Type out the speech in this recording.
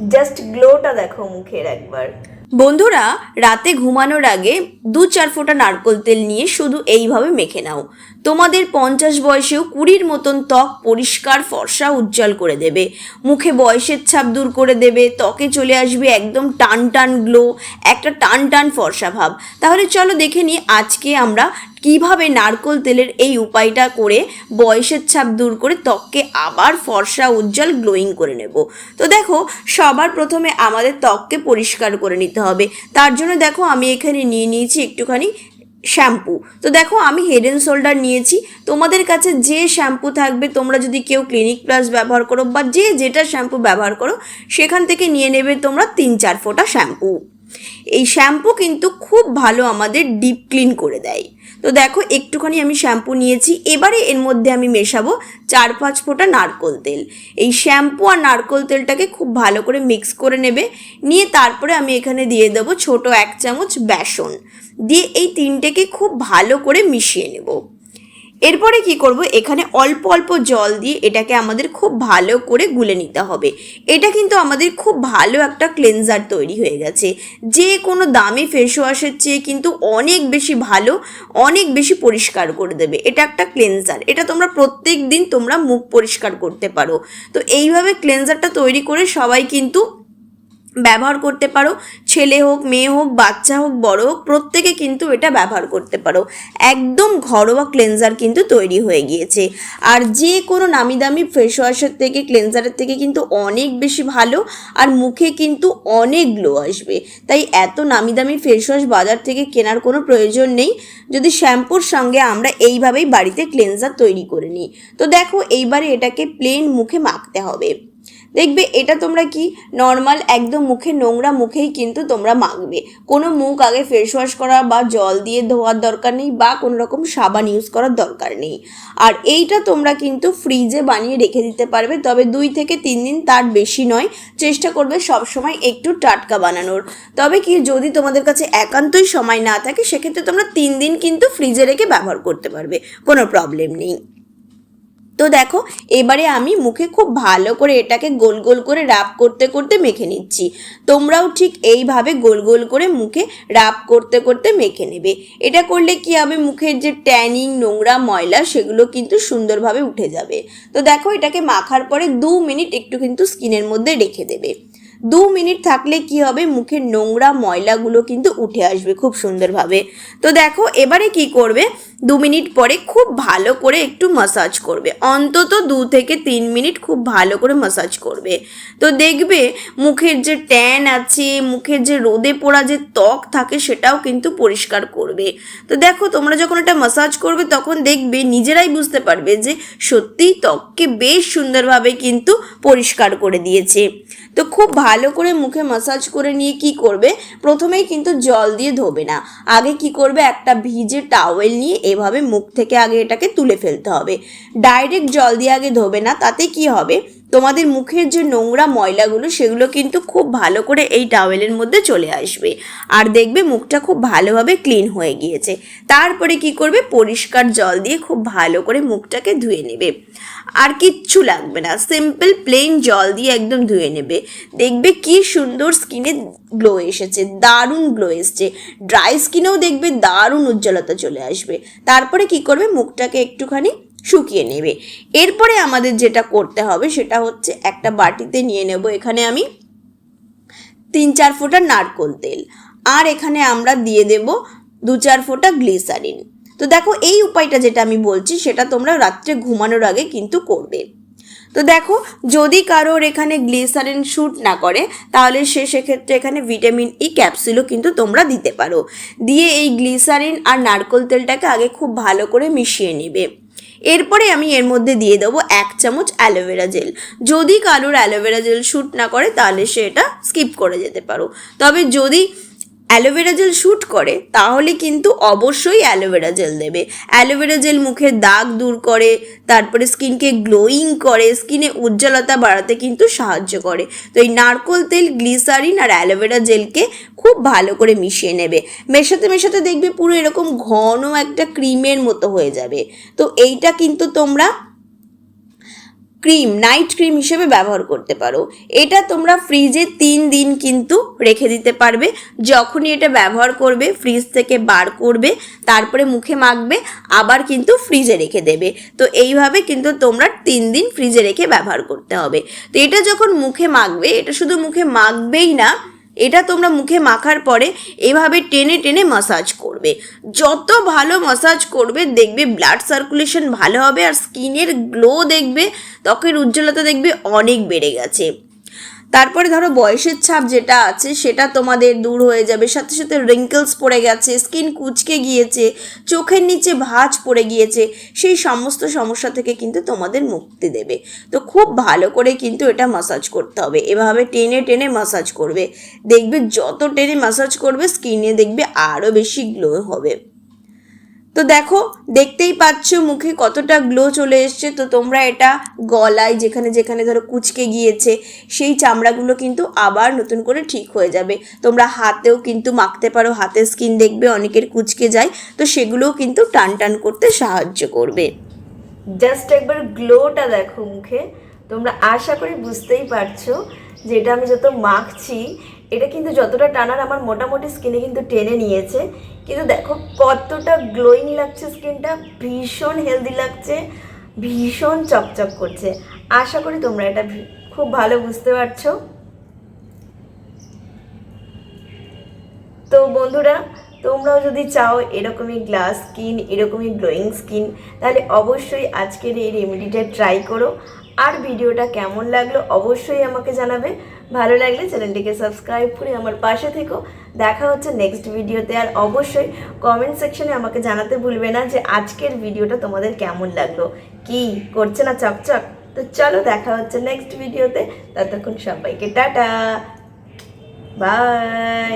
Just গ্লোটা দেখো মুখের একবার। বন্ধুরা, রাতে ঘুমানোর আগে দু চার ফোঁটা নারকোল তেল নিয়ে শুধু এইভাবে মেখে নাও। তোমাদের পঞ্চাশ বয়সেও কুড়ির মতন ত্বক পরিষ্কার, ফর্সা, উজ্জ্বল করে দেবে। মুখে বয়সের ছাপ দূর করে দেবে, ত্বকে চলে আসবে একদম টান টান গ্লো একটা টান টান ফর্সা ভাব। তাহলে চলো দেখে নিই আজকে আমরা কীভাবে নারকোল তেলের এই উপায়টা করে বয়সের ছাপ দূর করে ত্বককে আবার ফর্সা, উজ্জ্বল গ্লোয়িং করে নেব? তো দেখো, সবার প্রথমে আমাদের ত্বককে পরিষ্কার করে নিতে হবে। তার জন্য দেখো, আমি এখানে নিয়ে নিয়েছি একটুখানি শ্যাম্পু। তো দেখো, আমি হেড অ্যান্ড শোল্ডার নিয়েছি। তোমাদের কাছে যে শ্যাম্পু থাকবে, তোমরা যদি কেউ ক্লিনিক প্লাস ব্যবহার করো বা যে যেটা শ্যাম্পু ব্যবহার করো, সেখান থেকে নিয়ে নেবে তোমরা তিন চার ফোঁটা শ্যাম্পু। এই শ্যাম্পু কিন্তু খুব ভালো আমাদের ডিপ ক্লিন করে দেয়। তো দেখো, একটুখানি আমি শ্যাম্পু নিয়েছি। এবারে এর মধ্যে আমি মেশাবো চার পাঁচ ফোঁটা নারকোল তেল। এই শ্যাম্পু আর নারকোল তেলটাকে খুব ভালো করে মিক্স করে নেবে। নিয়ে তারপরে আমি এখানে দিয়ে দেবো ছোট এক চামচ বেসন। দিয়ে এই তিনটেকে খুব ভালো করে মিশিয়ে নেব। এরপরে কি করব? এখানে অল্প অল্প জল দিয়ে এটাকে আমাদের খুব ভালো করে গুলে নিতে হবে। এটা কিন্তু আমাদের খুব ভালো একটা ক্লেনজার তৈরি হয়ে গেছে। যে কোনো দামি ফেস ওয়াশের চেয়ে কিন্তু অনেক বেশি ভালো, অনেক বেশি পরিষ্কার করে দেবে। এটা একটা ক্লেনজার এটা তোমরা প্রত্যেক দিন তোমরা মুখ পরিষ্কার করতে পারো। তো এইভাবে ক্লেনজারটা তৈরি করে সবাই কিন্তু ব্যবহার করতে পারো। ছেলে হোক, মেয়ে হোক, বাচ্চা হোক, বড় হোক, প্রত্যেকে কিন্তু এটা ব্যবহার করতে পারো। একদম ঘরোয়া ক্লেনজার কিন্তু তৈরি হয়ে গিয়েছে। আর যে কোনো নামি দামি ফেস ওয়াশের থেকে ক্লেনজারের থেকে কিন্তু অনেক বেশি ভালো আর মুখে কিন্তু অনেক গ্লো আসবে। তাই এত নামি দামি ফেস ওয়াশ বাজার থেকে কেনার কোনো প্রয়োজন নেই। যদি শ্যাম্পুর সঙ্গে আমরা এইভাবেই বাড়িতে ক্লেনজার তৈরি করে নিই। তো দেখো, এইবারে এটাকে প্লেন মুখে মাখতে হবে। দেখবে এটা তোমরা কি? নর্মাল একদম মুখে নোংরা মুখেই কিন্তু তোমরা মাখবে। কোনো মুখ আগে ফেস ওয়াশ করা বা জল দিয়ে ধোয়ার দরকার নেই বা কোনো রকম সাবান ইউজ করার দরকার নেই। আর এইটা তোমরা কিন্তু ফ্রিজে বানিয়ে রেখে দিতে পারবে, তবে দুই থেকে তিন দিন তার বেশি নয়। চেষ্টা করবে সবসময় একটু টাটকা বানানোর। তবে কি যদি তোমাদের কাছে একান্তই সময় না থাকে, সেক্ষেত্রে তোমরা তিন দিন কিন্তু ফ্রিজে রেখে ব্যবহার করতে পারবে। কোনো প্রবলেম নেই। তো দেখো, এবারে আমি মুখে খুব ভালো করে এটাকে গোল গোল করে রাপ করতে করতে মেখে নিচ্ছি। তোমরাও ঠিক এইভাবে গোল গোল করে মুখে রাব করতে করতে মেখে নেবে। এটা করলে কি হবে? মুখের যে ট্যানিং নোংরা ময়লা, সেগুলো কিন্তু সুন্দরভাবে উঠে যাবে। তো দেখো, এটাকে মাখার পরে দু মিনিট একটু কিন্তু স্কিনের মধ্যে রেখে দেবে। দু মিনিট থাকলে কি হবে? মুখের নোংরা ময়লাগুলো কিন্তু উঠে আসবে খুব সুন্দরভাবে। তো দেখো, এবারে কি করবে? দু মিনিট পরে খুব ভালো করে একটু মাসাজ করবে। অন্তত দু থেকে তিন মিনিট খুব ভালো করে মাসাজ করবে। তো দেখবে, মুখের যে ট্যান আছে, মুখের যে রোদে পোড়া যে ত্বক থাকে, সেটাও কিন্তু পরিষ্কার করবে। তো দেখো, তোমরা যখন এটা মাসাজ করবে, তখন দেখবে নিজেরাই বুঝতে পারবে যে সত্যিই ত্বককে বেশ সুন্দরভাবে কিন্তু পরিষ্কার করে দিয়েছে। তো খুব ভালো করে মুখে মাসাজ করে নিয়ে কি করবে? প্রথমেই কিন্তু জল দিয়ে ধোবে না। আগে কি করবে? একটা ভিজে টাওয়েল নিয়ে এভাবে মুখ থেকে আগে এটাকে তুলে ফেলতে হবে। ডাইরেক্ট জল দিয়ে আগে ধোবে না, তাতে কি হবে? তোমাদের মুখের যে নোংরা ময়লাগুলো, সেগুলো কিন্তু খুব ভালো করে এই টাওয়েলের মধ্যে চলে আসবে। আর দেখবে মুখটা খুব ভালোভাবে ক্লিন হয়ে গিয়েছে। তারপরে কি করবে? পরিষ্কার জল দিয়ে খুব ভালো করে মুখটাকে ধুয়ে নেবে। আর কিচ্ছু লাগবে না। সিম্পল প্লেন জল দিয়ে একদম ধুয়ে নেবে। দেখবে কি সুন্দর স্কিনে গ্লো এসেছে। দারুণ গ্লো এসছে। ড্রাই স্কিনেও দেখবে দারুণ উজ্জ্বলতা চলে আসবে। তারপরে কি করবে? মুখটাকে একটুখানি শুকিয়ে নেবে। এরপরে আমাদের যেটা করতে হবে সেটা হচ্ছে একটা বাটিতে নিয়ে নেব এখানে আমি তিন চার ফোঁটা নারকোল তেল। আর এখানে আমরা দিয়ে দেব দু চার ফোঁটা গ্লিসারিন। তো দেখো এই উপায়টা যেটা আমি বলছি সেটা তোমরা রাত্রে ঘুমানোর আগে কিন্তু করবে। তো দেখো যদি কারোর এখানে গ্লিসারিন শ্যুট না করে, তাহলে সে সেক্ষেত্রে এখানে ভিটামিন ই ক্যাপসুলও কিন্তু তোমরা দিতে পারো। দিয়ে এই গ্লিসারিন আর নারকোল তেলটাকে আগে খুব ভালো করে মিশিয়ে নেবে। এরপরে আমি এর মধ্যে দিয়ে দেবো এক চামচ অ্যালোভেরা জেল। যদি কারোর অ্যালোভেরা জেল শ্যুট না করে, তাহলে সে এটা স্কিপ করে যেতে পারো। তবে যদি অ্যালোভেরা জেল শ্যুট করে, তাহলে কিন্তু অবশ্যই অ্যালোভেরা জেল দেবে। অ্যালোভেরা জেল মুখের দাগ দূর করে, তারপরে স্কিনকে গ্লোয়িং করে, স্কিনে উজ্জ্বলতা বাড়াতে কিন্তু সাহায্য করে। তো এই নারকোল তেল, গ্লিসারিন আর অ্যালোভেরা জেলকে খুব ভালো করে মিশিয়ে নেবে। মেশাতে মেশাতে দেখবে পুরো এরকম ঘন একটা ক্রিমের মতো হয়ে যাবে। তো এইটা কিন্তু তোমরা ক্রিম, নাইট ক্রিম হিসেবে ব্যবহার করতে পারো। এটা তোমরা ফ্রিজে তিন দিন কিন্তু রেখে দিতে পারবে। যখনই এটা ব্যবহার করবে, ফ্রিজ থেকে বার করবে, তারপরে মুখে মাখবে, আবার কিন্তু ফ্রিজে রেখে দেবে। তো এইভাবে কিন্তু তোমরা তিন দিন ফ্রিজে রেখে ব্যবহার করতে হবে। তো এটা যখন মুখে মাখবে, এটা শুধু মুখে মাখবেই না এটা তোমরা মুখে মাখার পরে এভাবে টেনে টেনে মাসাজ করবে। যত ভালো মাসাজ করবে, দেখবে ব্লাড সার্কুলেশন ভালো হবে আর স্কিনের গ্লো দেখবে, ত্বকের উজ্জ্বলতা দেখবে অনেক বেড়ে গেছে। তারপরে ধরো বয়সের ছাপ যেটা আছে, সেটা তোমাদের দূর হয়ে যাবে। সাথে সাথে রিঙ্কেলস পড়ে গেছে স্কিন কুচকে গিয়েছে, চোখের নিচে ভাঁজ পড়ে গিয়েছে, সেই সমস্ত সমস্যা থেকে কিন্তু তোমাদের মুক্তি দেবে। তো খুব ভালো করে কিন্তু এটা মাসাজ করতে হবে। এভাবে টেনে টেনে মাসাজ করবে। দেখবে যত টেনে মাসাজ করবে স্কিনে দেখবে আরও বেশি গ্লো হবে। তো দেখো, দেখতেই পাচ্ছ মুখে কতটা গ্লো চলে এসছে। তো তোমরা এটা গলায় যেখানে যেখানে ধরো কুচকে গিয়েছে, সেই চামড়াগুলো কিন্তু আবার নতুন করে ঠিক হয়ে যাবে। তোমরা হাতেও কিন্তু মাখতে পারো, হাতের স্কিন দেখবে অনেকের কুচকে যায়। তো সেগুলোও কিন্তু টান টান করতে সাহায্য করবে। জাস্ট একবার গ্লোটা দেখো মুখে। তোমরা আশা করি বুঝতেই পারছ যে এটা আমি যত মাখছি এটা কিন্তু যতটা টানার আমার মোটামুটি স্কিনে কিন্তু টেনে নিয়েছে। কিন্তু দেখো, কতটা গ্লোয়িং লাগছে স্কিনটা ভীষণ হেলদি লাগছে, ভীষণ চকচক করছে। আশা করি তোমরা এটা খুব ভালো বুঝতে পারছ। তো বন্ধুরা, তোমরাও যদি চাও এরকমই গ্লাস স্কিন এরকমই গ্লোয়িং স্কিন তাহলে অবশ্যই আজকের এই রেমেডিটা ট্রাই করো। আর ভিডিওটা কেমন লাগল অবশ্যই আমাকে জানাবে। ভালো লাগলে চ্যানেলটিকে সাবস্ক্রাইব করে আমার পাশে থেকো। দেখা হচ্ছে নেক্সট ভিডিওতে আর অবশ্যই কমেন্ট সেকশনে আমাকে জানাতে ভুলবে না যে আজকের ভিডিওটা তোমাদের কেমন লাগল। কি করছে না চকচক? তো চলো দেখা হচ্ছে নেক্সট ভিডিওতে ততক্ষণ সবাইকে টাটা। বাই